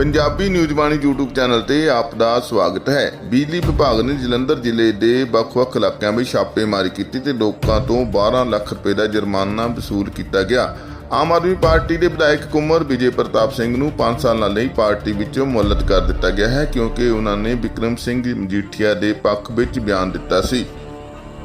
Punjabi news Bani YouTube channel ਤੇ ਆਪ ਦਾ ਸਵਾਗਤ ਹੈ। ਬਿਜਲੀ ਵਿਭਾਗ ਨੇ ਜਲੰਧਰ ਜ਼ਿਲ੍ਹੇ ਦੇ ਵੱਖ-ਵੱਖ ਇਲਾਕਿਆਂ ਵਿੱਚ ਛਾਪੇਮਾਰੀ ਕੀਤੀ ਤੇ ਲੋਕਾਂ ਤੋਂ 12 ਲੱਖ ਰੁਪਏ ਦਾ ਜੁਰਮਾਨਾ ਵਸੂਲ ਕੀਤਾ ਗਿਆ। ਆਮ ਆਦਮੀ ਪਾਰਟੀ ਦੇ ਵਿਧਾਇਕ ਕੁਮਰ ਵਿਜੇ ਪ੍ਰਤਾਪ ਸਿੰਘ ਨੂੰ 5 ਸਾਲਾਂ ਲਈ ਪਾਰਟੀ ਵਿੱਚੋਂ ਮੁਅੱਤਲ ਕਰ ਦਿੱਤਾ ਗਿਆ ਹੈ ਕਿਉਂਕਿ ਉਹਨਾਂ ਨੇ ਵਿਕਰਮ ਸਿੰਘ ਮਜੀਠੀਆ ਦੇ ਪੱਖ ਵਿੱਚ ਬਿਆਨ ਦਿੱਤਾ ਸੀ।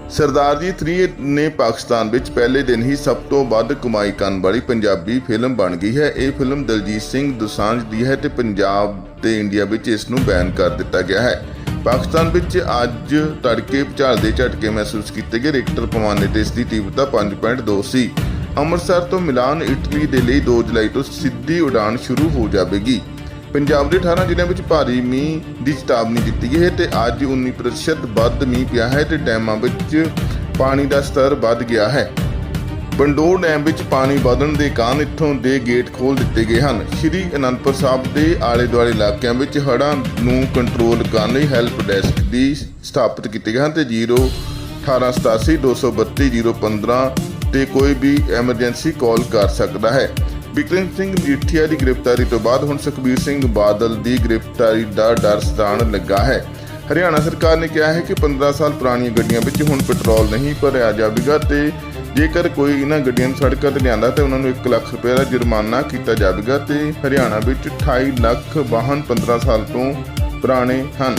ਸਰਦਾਰ ਜੀ 3 ਨੇ ਪਾਕਿਸਤਾਨ ਵਿੱਚ ਪਹਿਲੇ ਦਿਨ ਹੀ ਸਭ ਤੋਂ ਵੱਧ ਕਮਾਈ ਕਰਨ ਵਾਲੀ ਪੰਜਾਬੀ ਫਿਲਮ ਬਣ ਗਈ ਹੈ। ਇਹ ਫਿਲਮ ਦਲਜੀਤ ਸਿੰਘ ਦੁਸਾਂਝ ਦੀ ਹੈ ਤੇ ਪੰਜਾਬ ਤੇ ਇੰਡੀਆ ਵਿੱਚ ਇਸ ਨੂੰ ਬੈਨ ਕਰ ਦਿੱਤਾ ਗਿਆ ਹੈ। ਪਾਕਿਸਤਾਨ ਵਿੱਚ ਅੱਜ ਤੜਕੇ ਭੁਚਾਲ ਦੇ ਝਟਕੇ ਮਹਿਸੂਸ ਕੀਤੇ ਗਏ। ਰਿਕਟਰ ਪੈਮਾਨੇ ਤੇ ਇਸ ਦੀ ਤੀਬਰਤਾ 5.2 ਸੀ। ਅੰਮ੍ਰਿਤਸਰ ਤੋਂ ਮਿਲਾਨ ਇਟਲੀ ਦੇ ਲਈ 2 ਜੁਲਾਈ ਤੋਂ ਸਿੱਧੀ ਉਡਾਨ ਸ਼ੁਰੂ ਹੋ ਜਾਵੇਗੀ। ਪੰਜਾਬ ਦੇ 18 ਜ਼ਿਲ੍ਹਿਆਂ ਵਿੱਚ ਭਾਰੀ ਮੀਂਹ ਦੀ ਚੇਤਾਵਨੀ ਦਿੱਤੀ ਗਈ ਹੈ ਤੇ ਅੱਜ 19% ਵੱਧ ਮੀਂਹ ਪਿਆ ਹੈ ਤੇ ਡੈਮਾਂ ਵਿੱਚ ਪਾਣੀ ਦਾ ਸਤਰ ਵੱਧ ਗਿਆ ਹੈ। ਬੰਡੋਰ ਡੈਮ ਵਿੱਚ ਪਾਣੀ ਵਧਣ ਦੇ ਕਾਰਨ ਇੱਥੋਂ ਦੇ ਗੇਟ ਖੋਲ ਦਿੱਤੇ ਗਏ ਹਨ। ਸ਼੍ਰੀ ਅਨੰਦਪੁਰ ਸਾਹਿਬ ਦੇ ਆਲੇ ਦੁਆਲੇ ਇਲਾਕਿਆਂ ਵਿੱਚ ਹੜ੍ਹਾਂ ਨੂੰ ਕੰਟਰੋਲ ਕਰਨ ਲਈ ਹੈਲਪ ਡੈਸਕ ਦੀ ਸਥਾਪਿਤ ਕੀਤੇ ਗਏ ਹਨ ਤੇ 0 1887 232 015 ਤੇ ਕੋਈ ਵੀ ਐਮਰਜੈਂਸੀ ਕਾਲ ਕਰ ਸਕਦਾ ਹੈ। ਬਿਕਰਮ ਸਿੰਘ ਮਜੀਠੀਆ ਦੀ ਗ੍ਰਿਫਤਾਰੀ ਤੋਂ ਬਾਅਦ ਹੁਣ ਸੁਖਬੀਰ ਸਿੰਘ ਬਾਦਲ ਦੀ ਗ੍ਰਿਫਤਾਰੀ ਦਾ ਡਰ ਸਤਾਉਣ ਲੱਗਾ ਹੈ। ਹਰਿਆਣਾ ਸਰਕਾਰ ਨੇ ਕਿਹਾ ਹੈ ਕਿ 15 ਸਾਲ ਪੁਰਾਣੀਆਂ ਗੱਡੀਆਂ ਵਿੱਚ ਹੁਣ ਪੈਟਰੋਲ ਨਹੀਂ ਭਰਿਆ ਜਾਵੇਗਾ ਤੇ ਜੇਕਰ ਕੋਈ ਇਹਨਾਂ ਗੱਡੀਆਂ ਨੂੰ ਸੜਕਾਂ ਤੇ ਲਿਆਂਦਾ ਤੇ ਉਹਨਾਂ ਨੂੰ 1 ਲੱਖ ਰੁਪਏ ਦਾ ਜੁਰਮਾਨਾ ਕੀਤਾ ਜਾਵੇਗਾ ਤੇ ਹਰਿਆਣਾ ਵਿੱਚ 28 ਲੱਖ ਵਾਹਨ 15 ਸਾਲ ਤੋਂ ਪੁਰਾਣੇ ਹਨ।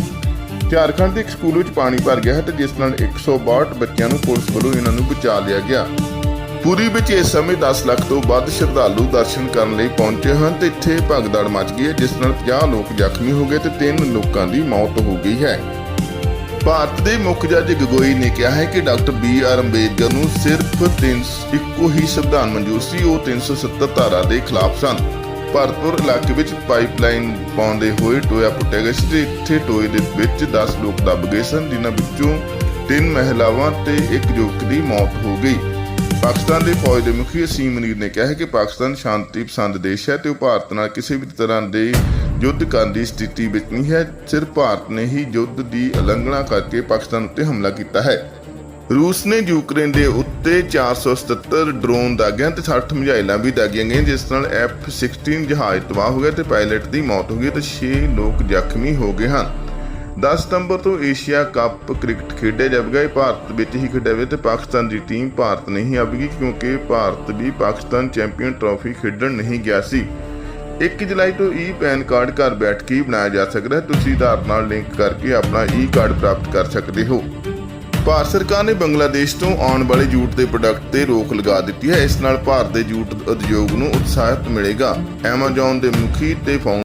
ਝਾਰਖੰਡ ਦੇ ਇੱਕ ਸਕੂਲ ਵਿੱਚ ਪਾਣੀ ਭਰ ਗਿਆ ਹੈ ਤੇ ਜਿਸ ਨਾਲ 162 ਬੱਚਿਆਂ ਨੂੰ ਪੁਲਿਸ ਵੱਲੋਂ ਇਹਨਾਂ ਨੂੰ ਬਚਾ ਲਿਆ ਗਿਆ। ਪੁਰੀ ਵਿੱਚ ਇਸ ਸਮੇਂ 10 ਲੱਖ ਤੋਂ ਵੱਧ ਸ਼ਰਧਾਲੂ ਦਰਸ਼ਨ ਕਰਨ ਲਈ ਪਹੁੰਚੇ ਹਨ ਤੇ ਇੱਥੇ ਭਗਦੜ ਮਚ ਗਈ ਹੈ, ਜਿਸ ਨਾਲ 50 ਲੋਕ ਜ਼ਖਮੀ ਹੋ ਗਏ ਤੇ 3 ਲੋਕਾਂ ਦੀ ਮੌਤ ਹੋ ਗਈ ਹੈ। ਭਾਰਤ ਦੇ ਮੁੱਖ ਜੱਜ ਗਗੋਈ ਨੇ ਕਿਹਾ ਹੈ ਕਿ ਡਾਕਟਰ ਬੀ ਆਰ ਅੰਬੇਦਕਰ ਨੂੰ ਸਿਰਫ 3 ਇੱਕੋ ਹੀ ਸੰਵਿਧਾਨ ਮਨਜ਼ੂਰ ਸੀ, ਉਹ 370 ਧਾਰਾ ਦੇ ਖਿਲਾਫ ਸਨ। ਭਾਰਤਪੁਰ ਇਲਾਕੇ ਵਿੱਚ ਪਾਈਪਲਾਈਨ ਪਾਉਂਦੇ ਹੋਏ ਟੋਇਆ ਪੁੱਟਿਆ ਗਿਆ ਸੀ ਤੇ ਇੱਥੇ ਟੋਏ ਦੇ ਵਿੱਚ 10 ਲੋਕ ਦੱਬ ਗਏ ਸਨ, ਜਿਨ੍ਹਾਂ ਵਿੱਚੋਂ ਤਿੰਨ ਮਹਿਲਾਵਾਂ ਤੇ ਇੱਕ ਯੁਵਕ ਦੀ ਮੌਤ ਹੋ ਗਈ। ਪਾਕਿਸਤਾਨ ਦੇ ਫੌਜ ਦੇ ਮੁਖੀ ਅਸੀਮ ਮਨੀਰ ਨੇ ਕਿਹਾ ਹੈ ਕਿ ਪਾਕਿਸਤਾਨ ਸ਼ਾਂਤੀ ਪਸੰਦ ਦੇਸ਼ ਹੈ ਤੇ ਉਹ ਭਾਰਤ ਨਾਲ ਕਿਸੇ ਵੀ ਤਰ੍ਹਾਂ ਦੇ ਯੁੱਧ ਕਰਨ ਦੀ ਸਥਿਤੀ ਵਿੱਚ ਨਹੀਂ ਹੈ। ਸਿਰਫ ਭਾਰਤ ਨੇ ਹੀ ਯੁੱਧ ਦੀ ਉਲੰਘਣਾ ਕਰਕੇ ਪਾਕਿਸਤਾਨ ਉੱਤੇ ਹਮਲਾ ਕੀਤਾ ਹੈ। ਰੂਸ ਨੇ ਯੂਕਰੇਨ ਦੇ ਉੱਤੇ 477 ਡਰੋਨ ਦਾਗਿਆ ਤੇ 60 ਮਿਜ਼ਾਈਲਾਂ ਵੀ ਦਾਗੀਆਂ ਗਈਆਂ, ਜਿਸ ਨਾਲ F-16 ਜਹਾਜ਼ ਤਬਾਹ ਹੋ ਗਿਆ ਤੇ ਪਾਇਲਟ ਦੀ ਮੌਤ ਹੋ ਗਈ ਤੇ 6 ਲੋਕ ਜ਼ਖਮੀ ਹੋ ਗਏ ਹਨ। 10 ਸਤੰਬਰ ਤੋਂ ਏਸ਼ੀਆ ਕੱਪ ਕ੍ਰਿਕਟ ਖੇਡਿਆ ਜਾਵੇਗਾ। ਭਾਰਤ ਵਿੱਚ ਹੀ ਖੇਡਿਆ ਤੇ ਪਾਕਿਸਤਾਨ ਦੀ ਟੀਮ ਭਾਰਤ ਨਹੀਂ ਆਵੇਗੀ ਕਿਉਂਕਿ ਭਾਰਤ ਵੀ ਪਾਕਿਸਤਾਨ ਚੈਂਪੀਅਨ ਟਰਾਫੀ ਖੇਡਣ ਨਹੀਂ ਗਿਆ ਸੀ। 1 ਜੁਲਾਈ ਤੋਂ ਈ ਪੈਨ ਕਾਰਡ ਘਰ ਬੈਠ ਕੇ ਬਣਾਇਆ ਜਾ ਸਕਦਾ ਹੈ। ਤੁਸੀਂ ਆਧਾਰ ਨਾਲ ਲਿੰਕ ਕਰਕੇ ਆਪਣਾ ਈ ਕਾਰਡ ਪ੍ਰਾਪਤ ਕਰ ਸਕਦੇ ਹੋ। ਭਾਰਤ ਸਰਕਾਰ ਨੇ ਬੰਗਲਾਦੇਸ਼ ਤੋਂ ਆਉਣ ਵਾਲੇ ਜੂਟ ਦੇ ਪ੍ਰੋਡਕਟ ਤੇ ਰੋਕ ਲਗਾ ਦਿੱਤੀ ਹੈ। ਇਸ ਨਾਲ ਭਾਰਤ ਦੇ ਜੂਟ ਉਦਯੋਗ ਨੂੰ ਉਤਸ਼ਾਹਿਤ ਮਿਲੇਗਾ। Amazon ਦੇ ਮੁਖੀ ਤੇ ਫਾਊਂਡਰ